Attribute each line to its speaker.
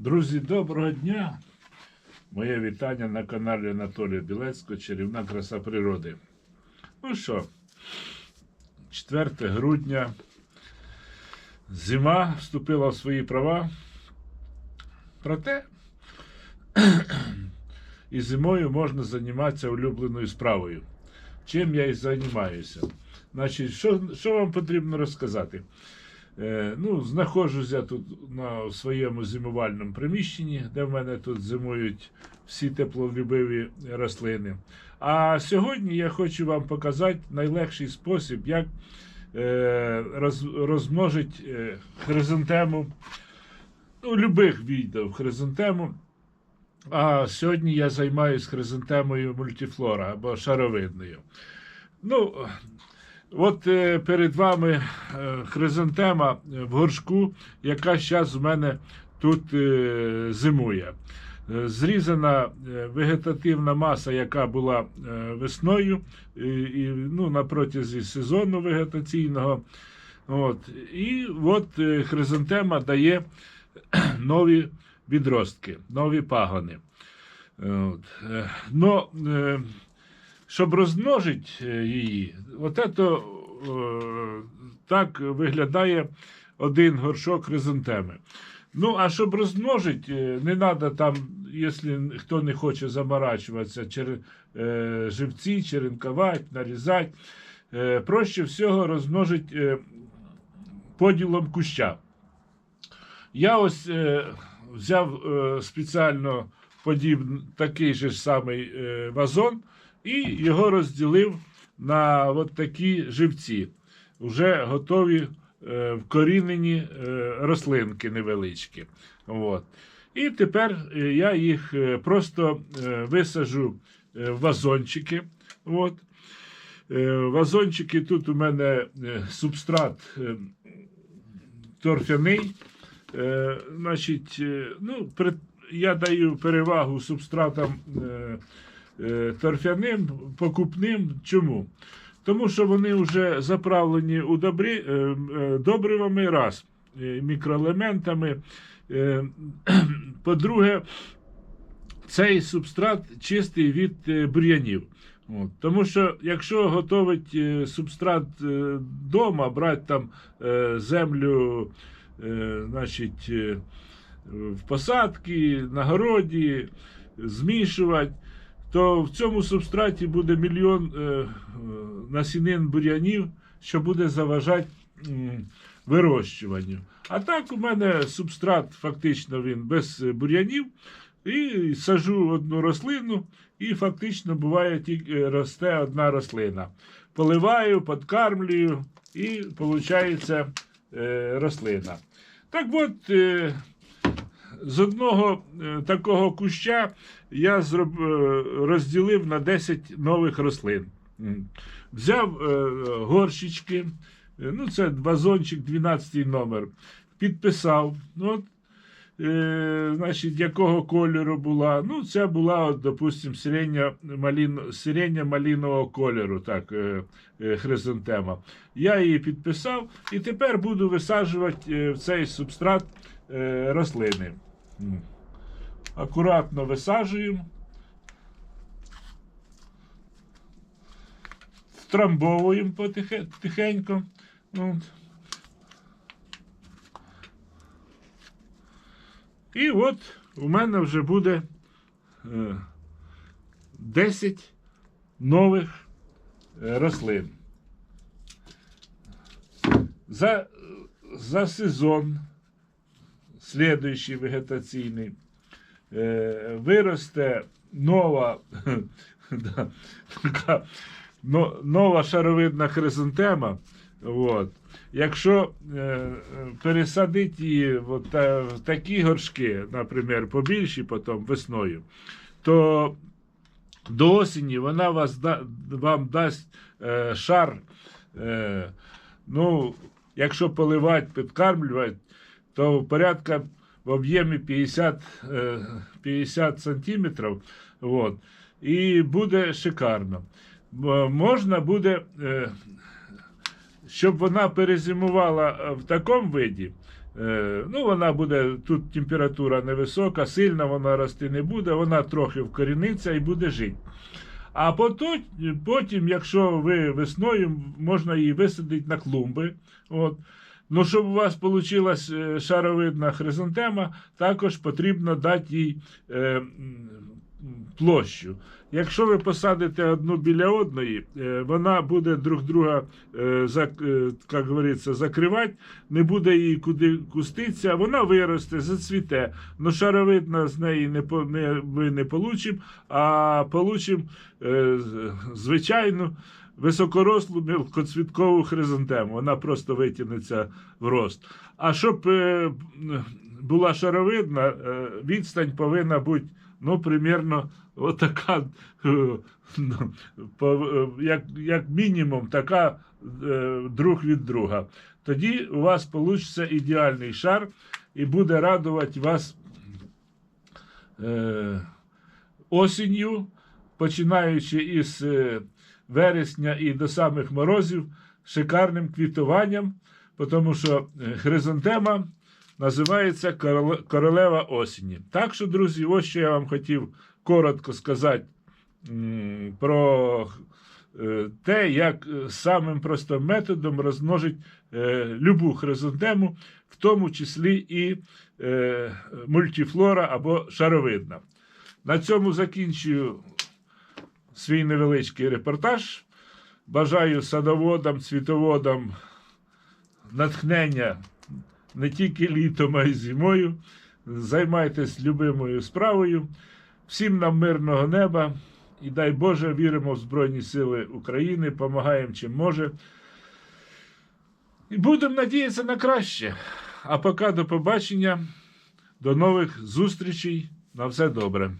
Speaker 1: Друзі, доброго дня! Моє вітання на каналі Анатолія Білецького Чарівна краса природи. Ну що, 4 грудня. Зима вступила в свої права. Проте і зимою можна займатися улюбленою справою. Чим я і займаюся. Значить, що, що вам потрібно розказати? Е, ну, знаходжусь я тут на своєму зимувальному приміщенні, де в мене тут зимують всі теплолюбиві рослини. А сьогодні я хочу вам показати найлегший спосіб, як е, роз, розмножити е, хризантему, ну, любих відео хризантему. А сьогодні я займаюся хризантемою мультифлора або шаровидною. Ну, От е, перед вами е, хризантема в горшку, яка зараз у мене тут е, зимує. Зрізана вегетативна маса, яка була весною і, ну, на протязі сезону вегетаційного. От. І от хризантема дає нові відростки, нові пагони. От. Но, щоб розмножити е, її, от это, е, так виглядає один горшок хризантеми. Ну, а щоб розмножити, е, не треба там, якщо хто не хоче заморачуватися, чер, живці, черенкувати, нарізати. Проще всього розмножити поділом куща. Я ось взяв спеціально подібний такий же самий вазон і його розділив на от такі живці, вже готові е, вкорінені е, рослинки невеличкі. От. І тепер е, я їх е, просто е, висажу в вазончики. От. Вазончики тут у мене субстрат торфяний. Значить, ну, я даю перевагу субстратам торфяним, покупним. Чому? Тому що вони вже заправлені у добрі, е, е, добривами, раз, е, мікроелементами. Е, По-друге, цей субстрат чистий від е, бур'янів. От. Тому що якщо готовить е, субстрат вдома, брати там е, землю, е, значить, е, в посадки, на городі, змішувати, то в цьому субстраті буде мільйон е, е, насінин бур'янів, що буде заважати вирощуванню. А так у мене субстрат фактично він без е, бур'янів. І сажу одну рослину, і фактично буває тільки росте одна рослина. Поливаю, подкармлюю, і виходить рослина. Так от, з одного е, такого куща я е, розділив на 10 нових рослин. Взяв е, горщички, ну це вазончик 12 номер, підписав. Ну, От, е, значить, якого кольору була. Ну, це була, от, допустим, сирення, малін, сирення малінового кольору, так, е, е, хризантема. Я її підписав і тепер буду висаджувати в цей субстрат е, рослини. Акуратно висаджуємо. Втрамбовуємо потихе- тихенько. От. І от у мене вже буде е, 10 нових е, рослин. За, за сезон, слідуючий вегетаційний, е, виросте нова, да, така, но- нова шаровидна хризантема. От. Якщо е, пересадити її от, та- в такі горшки, наприклад, побільші потім весною, то до осені вона вас да, вам дасть е, шар. Е, ну, якщо поливати, підкармлювати, то порядка в об'ємі 50, е, 50 сантиметрів. От, і буде шикарно. Можна буде. Е, щоб вона перезимувала е, в такому виді, Е, ну, вона буде, тут температура невисока, сильно вона рости не буде, вона трохи вкоріниться і буде жити. А потім, потім, якщо ви весною, можна її висадити на клумби. От. Ну, щоб у вас вийшла шаровидна хризантема, також потрібно дати їй е, площу. Якщо ви посадите одну біля одної, е, вона буде друг друга, е, зак, е, говориться, закривати, не буде їй куди куститися, вона виросте, зацвіте. Ну, шаровидна з неї не, не, ви не получимо, а получимо е, звичайну високорослу мілкоцвіткову хризантему. Вона просто витягнеться в рост. А щоб е, була шаровидна, е, відстань повинна бути ну, примірно отака, е, як, як мінімум, така друг від друга. Тоді у вас вийде ідеальний шар і буде радувати вас е, осінню, починаючи із вересня і до самих морозів, шикарним квітуванням, тому що е, хризантема називається королева осені. Так що, друзі, ось що я вам хотів коротко сказати про е, те, як е, самим простим методом розмножить любу хризантему, в тому числі і мультифлора або шаровидна. На цьому закінчую свій невеличкий репортаж. Бажаю садоводам, цвітоводам натхнення не тільки літом, а й зимою. Займайтесь любимою справою. Всім нам мирного неба і дай Боже, віримо в Збройні Сили України, допомагаємо чим може. І будемо надіятися на краще. А поки до побачення, до нових зустрічей. На все добре.